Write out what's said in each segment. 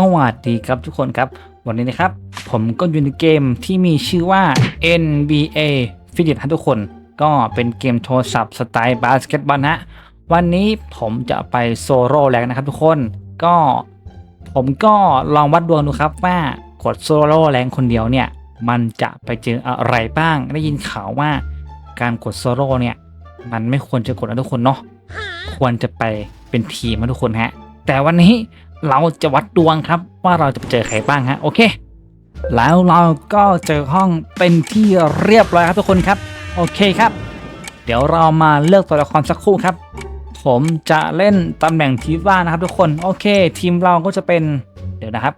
สวัสดีครับทุกคนครับ วันนี้นะครับ ผมก็อยู่ในเกมที่มีชื่อว่า NBA f i t ฮะทุกคน ก็เป็นเกมโทรศัพท์สไตล์บาสเกตบอลฮะวันนี้ผมจะไปโซโล่แรงนะครับทุกคนก็ผมก็ลองวัดดวงดูครับว่ากดโซโล่แรงคนเดียวเนี่ย มันจะไปเจออะไรบ้าง ได้ยินข่าวว่าการกดโซโล่เนี่ย มันไม่ควรจะกดนะทุกคนเนาะควรจะไปเป็นทีมนะทุกคนฮะแต่วันนี้ เราจะวัดดวงครับว่าเราจะไปเจอใครบ้างฮะโอเค แล้วเราก็เจอห้องเป็นที่เรียบร้อยครับทุกคนครับโอเคครับ เดี๋ยวเรามาเลือกตัวละครสักครู่ครับ ผมจะเล่นตำแหน่งทีว่านะครับทุกคนโอเค ทีมเราก็จะเป็นเดี๋ยวนะครับ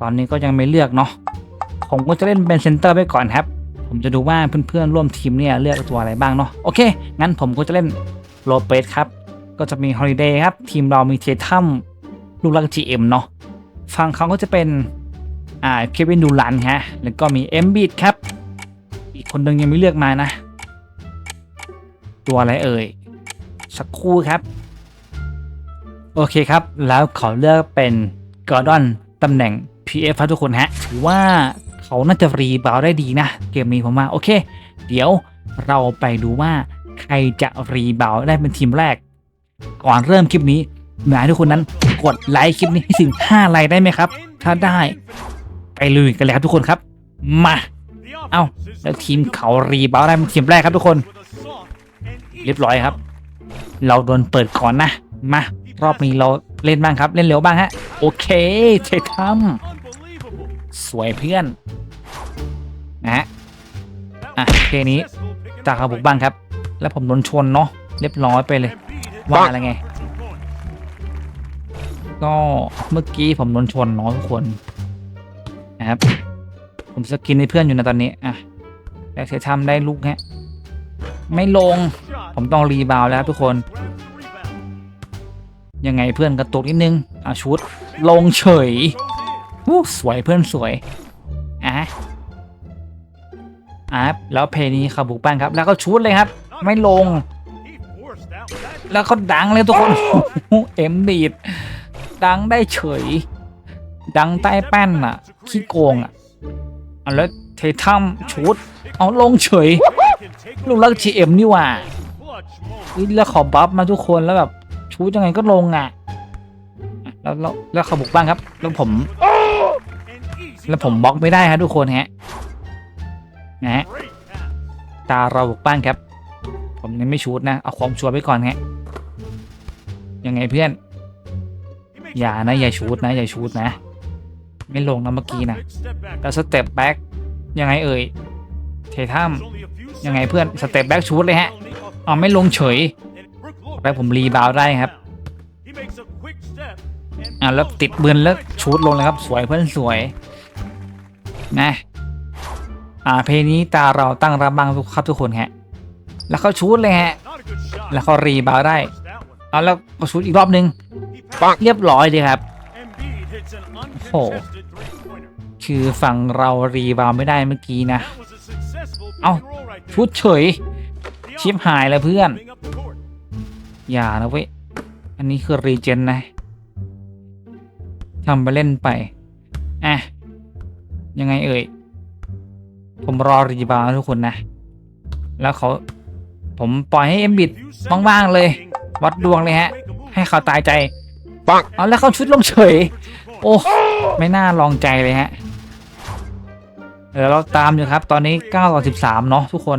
ตอนนี้ก็ยังไม่เลือกเนาะผมก็จะเล่นเป็นเซนเตอร์ไปก่อนครับ ผมจะดูว่าเพื่อนๆร่วมทีมเนี่ยเลือกตัวอะไรบ้างเนาะโอเค งั้นผมก็จะเล่นโลเปสครับ ก็จะมีฮอลิเดย์ครับ ทีมเรามีเททัม ลูกลัก GM เนาะฝั่งเขาก็จะเป็นอ่าเควินดูลันฮะแล้วก็มีเอ็มบิดครับ อีกคนหนึ่งยังไม่เลือกมานะ ตัวอะไรเอ่ย สักครู่ครับ โอเคครับ แล้วเขาเลือกเป็นกอร์ดอนตำแหน่ง PF ครับทุกคนฮะ ถือว่าเขาน่าจะรีบาวได้ดีนะ เกมนี้ผมว่า โอเค เดี๋ยวเราไปดูว่าใครจะรีบาวได้เป็นทีมแรก ก่อนเริ่มคลิปนี้ หมายทุกคนนั้นกดไลค์คลิปนี้ให้ถึง5ไลค์ได้ไหมครับ ถ้าได้ไปลุยกันเลยครับทุกคนครับ มา เอ้าแล้วทีมเขารีบาวได้เป็นทีมแรกครับทุกคน เรียบร้อยครับ เราโดนเปิดก่อนนะ มารอบนี้เราเล่นบ้างครับ เล่นเร็วบ้างฮะ โอเคเททัมสวยเพื่อนนะฮะอะเคนี้จากขบุกบ้างครับ แล้วผมโดนชนเนาะเรียบร้อยไปเลย ว่าอะไรไง ก็เมื่อกี้ผมโดนชนเนาะทุกคนนะครับ ผมสกินให้เพื่อนอยู่นะตอนนี้อะแล้วเททัมได้ลูกฮะไม่ลง ผมต้องรีบาวแล้วทุกคน ยังไงเพื่อนกระตุกนิดนึงอะชุดลงเฉยอู้สวยเพื่อนสวยอะอะแล้วเพลงนี้ขาบุกบ้านครับ แล้วก็ชุดเลยครับ ไม่ลง แล้วเขาดังเลยทุกคนเอ็มดีด ดังได้เฉย ดังใต้แป้นอะ ขี้โกงอะแล้วเททัมชุด เอาลงเฉย ลูกรักทีเอ็มนี่หว่าแล้วขอบัฟมาทุกคนแล้วแบบชูยังไงก็ลงอะ แล้วแล้วแล้วเขาบุกบ้างครับ แล้วผม แล้วผมบล็อกไม่ได้ครับทุกคนฮะนะฮะตาเราบุกบ้านครับ ผมยังไม่ชูดนะ เอาความชัวร์ไปก่อนฮะยังไงเพื่อน อย่านะอย่าชูดนะอย่าชูดนะ ไม่ลงนะเมื่อกี้นะแล้วสเต็ปแบ็กยังไงเอ่ยเททัมยังไงเพื่อนสเต็ปแบ็กชูดเลยฮะอ๋อไม่ลงเฉยแล้วผมรีบาวได้ครับอ่าแล้วติดเบือนแล้วชูดลงเลยครับ สวยเพื่อนสวยนะอ่าเพลงนี้ตาเราตั้งรับบ้างทุกครับทุกคนฮะ แล้วเขาชูดเลยฮะ แล้วเขารีบาวได้เอาแล้วเขาชูดอีกรอบนึง เรียบร้อยเลยครับ โอ้โห คือฝั่งเรารีบาวด์ไม่ได้เมื่อกี้นะ เอ้าชุดเฉย ชิปหายแล้วเพื่อน อย่านะเว้ย อันนี้คือรีเจนนะทำไปเล่นไป อะ ยังไงเอ่ย ผมรอรีบาวด์ทุกคนนะ แล้วเขา ผมปล่อยให้เอ็มบิดว่างๆเลย วัดดวงเลยฮะ ให้เขาตายใจ ปังเอาแล้วเขาชุดลงเฉย โอ้ไม่น่าลองใจเลยฮะเดี๋ยวเราตามอยู่ครับ ตอนนี้9ต่อ13 เนาะทุกคน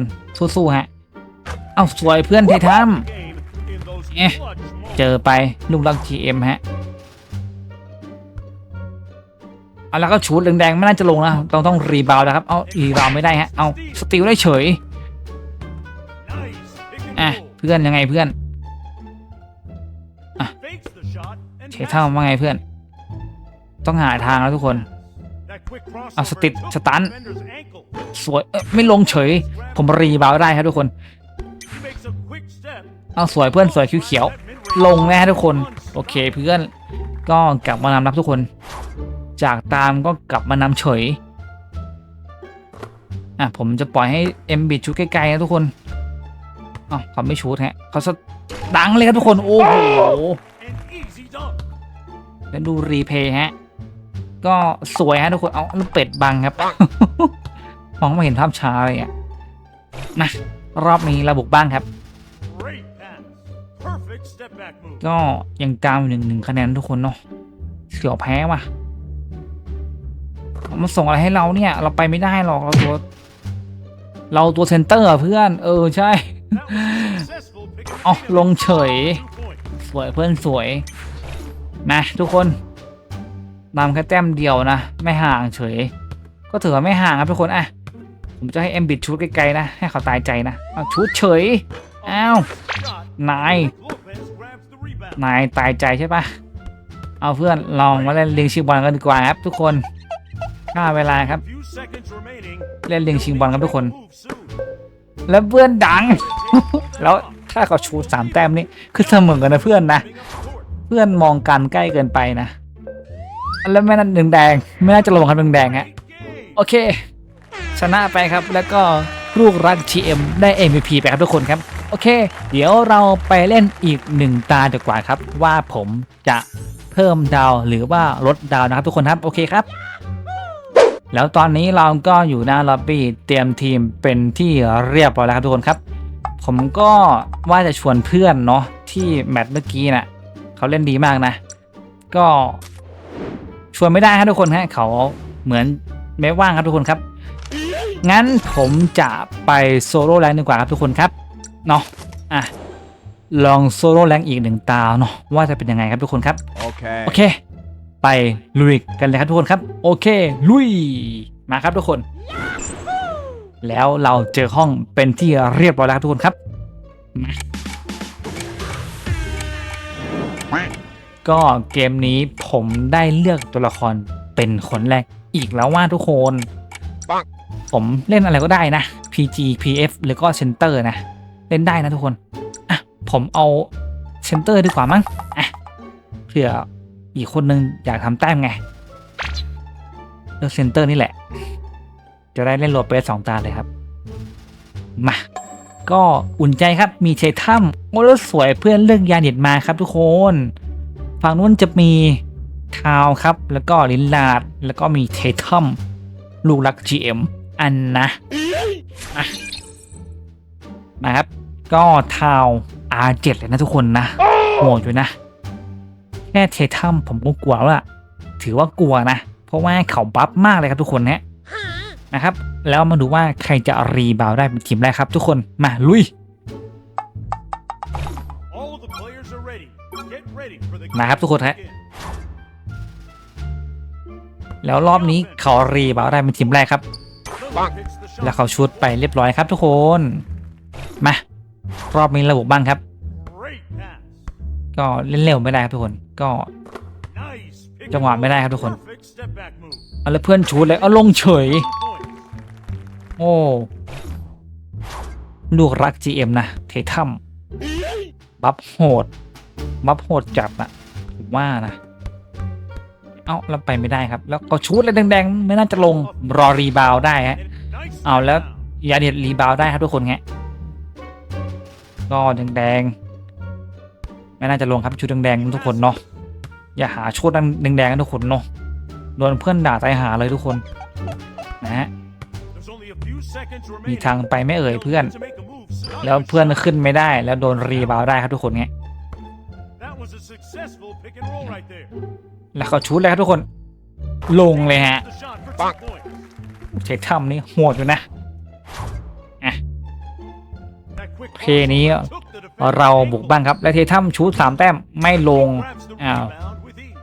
สู้ๆฮะ เอ้าสวยเพื่อนเททัมเอ๊ะเจอไปลูกลัก GM ฮะเอาแล้วก็ชูดแดงๆไม่น่าจะลงนะต้องต้องรีบาวด์นะครับ เอารีบาวไม่ได้ฮะ เอาสติลได้เฉยอะเพื่อนยังไงเพื่อน เททัมว่าไงเพื่อน ต้องหาทางแล้วทุกคน เอาสติดสตันสวยเอ้ไม่ลงเฉย ผมรีบาวได้ครับทุกคน เอาสวยเพื่อนสวยคิ้วเขียว ลงแน่ทุกคน โอเคเพื่อน ก็กลับมานำรับทุกคน จากตามก็กลับมานำเฉย อะผมจะปล่อยให้เอ็มบิดชุดไกลๆนะทุกคนอ๋อเขาไม่ชุดฮะเขาสะดังเลยครับทุกคน โอ้โห แล้วดูรีเพย์ฮะ ก็สวยฮะทุกคน เอาลูกเป็ดบังครับ มองไม่เห็นภาพช้าเลยอะมารอบนี้เราบุกบ้างครับ Great pass. Perfect step back move. ก็ยังตามอยู่หนึ่งหนึ่งคะแนนทุกคนเนาะเสียวแพ้ว่ะมันส่งอะไรให้เราเนี่ย เราไปไม่ได้หรอกเราตัว เราตัวเซนเตอร์อะเพื่อน เออใช่ That was a successful pick and เอ๋อ roll. ลงเฉย Two points. สวยเพื่อนสวย มาทุกคนนำแค่แต้มเดียวนะ ไม่ห่างเฉย ก็ถือว่าไม่ห่างครับทุกคนอะผมจะให้เอ็มบิดชูดไกลๆนะ ให้เขาตายใจนะเอาชูดเฉยอ้าวนายนายตายใจใช่ปะเอาเพื่อนลองมาเล่นลิงชิงบอลกันดีกว่าครับทุกคนค่าเวลาครับ เล่นลิงชิงบอลครับทุกคน แล้วเพื่อนดัง แล้วถ้าเขาชูสามแต้มนี่คือเสมอกันนะเพื่อนนะ เพื่อนมองกันใกล้เกินไปนะ แล้วไม่นั่นหนึ่งแดงไม่น่าจะลงครับหนึ่งแดงฮะโอเค ชนะไปครับแล้วก็ลูกรัก GM ได้ MVP ไปครับทุกคนครับ โอเค เดี๋ยวเราไปเล่นอีกหนึ่งตาดีกว่าครับ ว่าผมจะเพิ่มดาวหรือว่าลดดาวนะครับทุกคนครับ โอเคครับ แล้วตอนนี้เราก็อยู่หน้าล็อบบี้เตรียมทีมเป็นที่เรียบร้อยแล้วครับทุกคนครับ ผมก็ว่าจะชวนเพื่อนเนาะที่แมตช์เมื่อกี้น่ะ เขาเล่นดีมากนะ ก็ชวนไม่ได้ครับทุกคนฮะเขาเหมือนไม่ว่างครับทุกคนครับ งั้นผมจะไปโซโล่แรงดีกว่าครับทุกคนครับเนาะอะลองโซโล่แรงอีกหนึ่งตาเนาะว่าจะเป็นยังไงครับทุกคนครับ Okay. โอเค ไปลุยกันเลยครับทุกคนครับ โอเค ลุยมาครับทุกคน แล้วเราเจอห้องเป็นที่เรียบร้อยแล้วครับทุกคนครับมา ก็เกมนี้ผมได้เลือกตัวละครเป็นคนแรกอีกแล้วว่าทุกคนปังผมเล่นอะไรก็ได้นะ PG PF หรือก็เซนเตอร์นะ เล่นได้นะทุกคน อะ ผมเอาเซนเตอร์ดีกว่ามั้ง อะ เผื่ออีกคนนึงอยากทำแต้มไง เลือกเซนเตอร์นี่แหละ จะได้เล่นโรเปสสองตาเลยครับ มา ก็อุ่นใจครับมีเททัมโอ้แล้วสวยเพื่อนเลือกยาเน็ตมาครับทุกคน ฝั่งนู้นจะมีทาวครับ แล้วก็ลินลาด แล้วก็มีเททัมลูกรัก GM อันนะนะครับ ก็ทาว R7 เลยนะทุกคนนะโหดอยู่นะ แค่เททัมผมก็กลัวแล้วล่ะ ถือว่ากลัวนะ เพราะว่าเขาบัฟมากเลยครับทุกคนนะ นะครับ แล้วมาดูว่าใครจะรีบาวด์ได้เป็นทีมแรกครับ ทุกคนมาลุย All the players are ready. Get ready for the นะครับทุกคนฮะ game. แล้วรอบนี้เขารีบาวด์ได้เป็นทีมแรกครับ Miller picks the shot. แล้วเขาชุดไปเรียบร้อยครับ ทุกคน มารอบนี้ระบบบ้างครับ Great pass. ก็เล่นเร็วไม่ได้ครับทุกคนก็ Nice. Pick จังหวะ and ไม่ได้ roll. ครับทุกคน Perfect step back move. เอาแล้วเพื่อนชุดเลย เอาลงเฉย Two points. โอ้ ลูกรัก GM นะ เททัมบัฟโหด บัฟโหดจับอะผมว่านะ เอ้าแล้วไปไม่ได้ครับ แล้วก็ชุดเลยแดงๆ ไม่น่าจะลง รอรีบาวได้ฮะ เอาแล้วยาเด็ดรีบาวได้ครับทุกคนฮะก็แดงๆ ไม่น่าจะลงครับชุดแดงๆทุกคนเนาะ อย่าหาชุดแดงๆกันทุกคนเนาะ โดนเพื่อนด่าตายหาเลยทุกคน นะฮะ มี remaining. ทางไปไม่เอ่ยเพื่อน To make a move soon. แล้วเพื่อนขึ้นไม่ได้ แล้วโดนรีบาวด์ได้ครับทุกคนเงี้ย That was a successful pick and roll right there. แล้วเขาชุดเลยครับทุกคน ลงเลยฮะ The shot for two points. เททัมนี่โหดอยู่นะ That quick เพลย์นี้ took the defender เราบุกบ้างครับ และเททัมชุดสามแต้มไม่ลง grabs the อ้าว rebound with ease.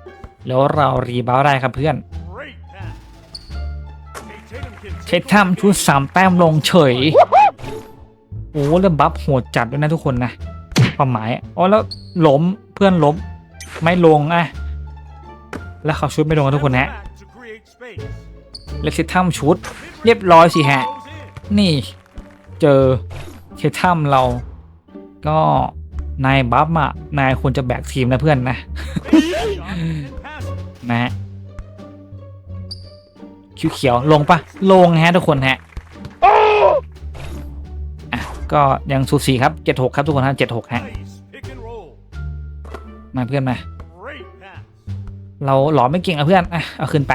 แล้วเรารีบาวด์ได้ครับเพื่อน Great pass. Hey, เท take ทัมชุดสามแต้มลงเฉย โอ้เริ่มบัฟโหดจัดด้วยนะทุกคนนะความหมายอ๋อแล้วล้มเพื่อนล้มไม่ลงอะแล้วเขาชุดไม่ลงกันทุกคนฮะ back to create space. เล็กเททัมชุด เรียบร้อยสิฮะ นี่เจอเททัมเรา ก็นายบัฟอะนายควรจะแบกทีมนะเพื่อนนะ นะฮะ เขียวลงปะลงฮะทุกคนฮะอะก็ยังสูสีครับเจ็ดหกครับทุกคนฮะเจ็ดหกฮะมาเพื่อนมา เราหลอไม่เก่งอะเพื่อนอะเอาขึ้นไป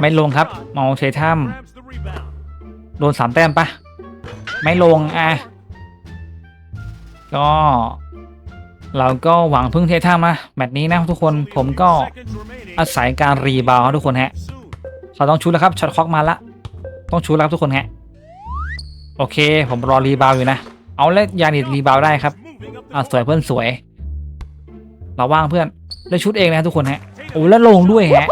ไม่ลงครับมองเททัม grabs the rebound. โดนสามแต้มปะไม่ลงอะก็ เราก็หวังพึ่งเททัมนะแมตช์นี้นะทุกคนผมก็อาศัยการรีบาวครับทุกคนฮะเขาต้องชูแล้วครับช็อตคล็อกมาละต้องชูแล้วทุกคนฮะโอเค ผมรอรีบาวอยู่นะ เอาแล้วยานิดรีบาวได้ครับอ่าสวยเพื่อนสวย เราว่างเพื่อนได้ชุดเองนะทุกคนฮะโอ้แล้วลงด้วยฮะ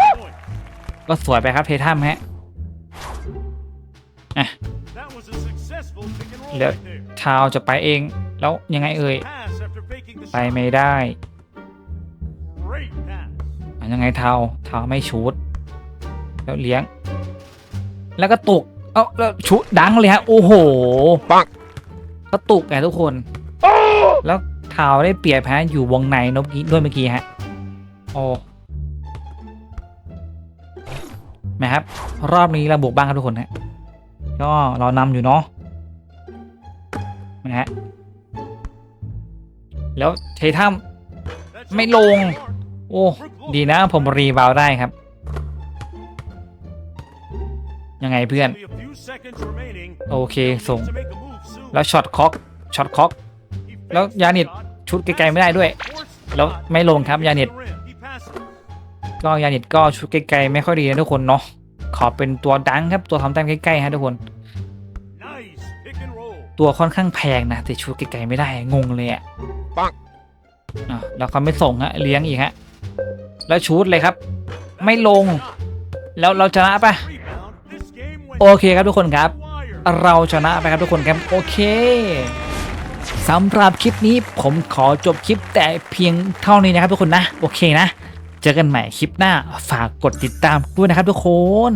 ก็สวยไปครับเททัมฮะ That was a successful pick and roll Yep. right there. ทาวจะไปเองแล้วยังไงเอ่ย ไป shot. ไม่ได้ Great pass. อะยังไงเทาเทาไม่ชูดแล้วเลี้ยง แล้วก็ตุก เอ้าแล้วชุดดังเลยฮะ โอ้โหปังก็ตุกไงทุกคน แล้วเทาได้เปรียบฮะอยู่วงในนกกี้ด้วยเมื่อกี้ฮะ โอ้นะครับ รอบนี้เราบุกบ้างครับทุกคนฮะก็เรานำอยู่เนาะนะฮะ แล้วเททัมไม่ลง โอ้ ดีนะผมรีบาวได้ครับ ยังไงเพื่อน โอเค ส่ง แล้วช็อตคอกช็อตคอกแล้วยานิดชุดไกลๆไม่ได้ด้วย แล้วไม่ลงครับยานิดก็ยานิดก็ชุดไกลๆไม่ค่อยดีนะทุกคนเนาะขอเป็นตัวดังครับตัวทำแต้มใกล้ๆฮะทุกคน ตัวค่อนข้างแพงนะแต่ชุดไกลๆไม่ได้งงเลยอะ ปังอะแล้วเขาไม่ส่งฮะเลี้ยงอีกฮะแล้วชุดเลยครับ ไม่ลง แล้วเราชนะปะโอเคครับทุกคนครับ เราชนะไปครับทุกคนครับโอเคสำหรับคลิปนี้ผมขอจบคลิปแต่เพียงเท่านี้นะครับทุกคนนะ โอเคนะ เจอกันใหม่คลิปหน้าฝากกดติดตามด้วยนะครับทุกคน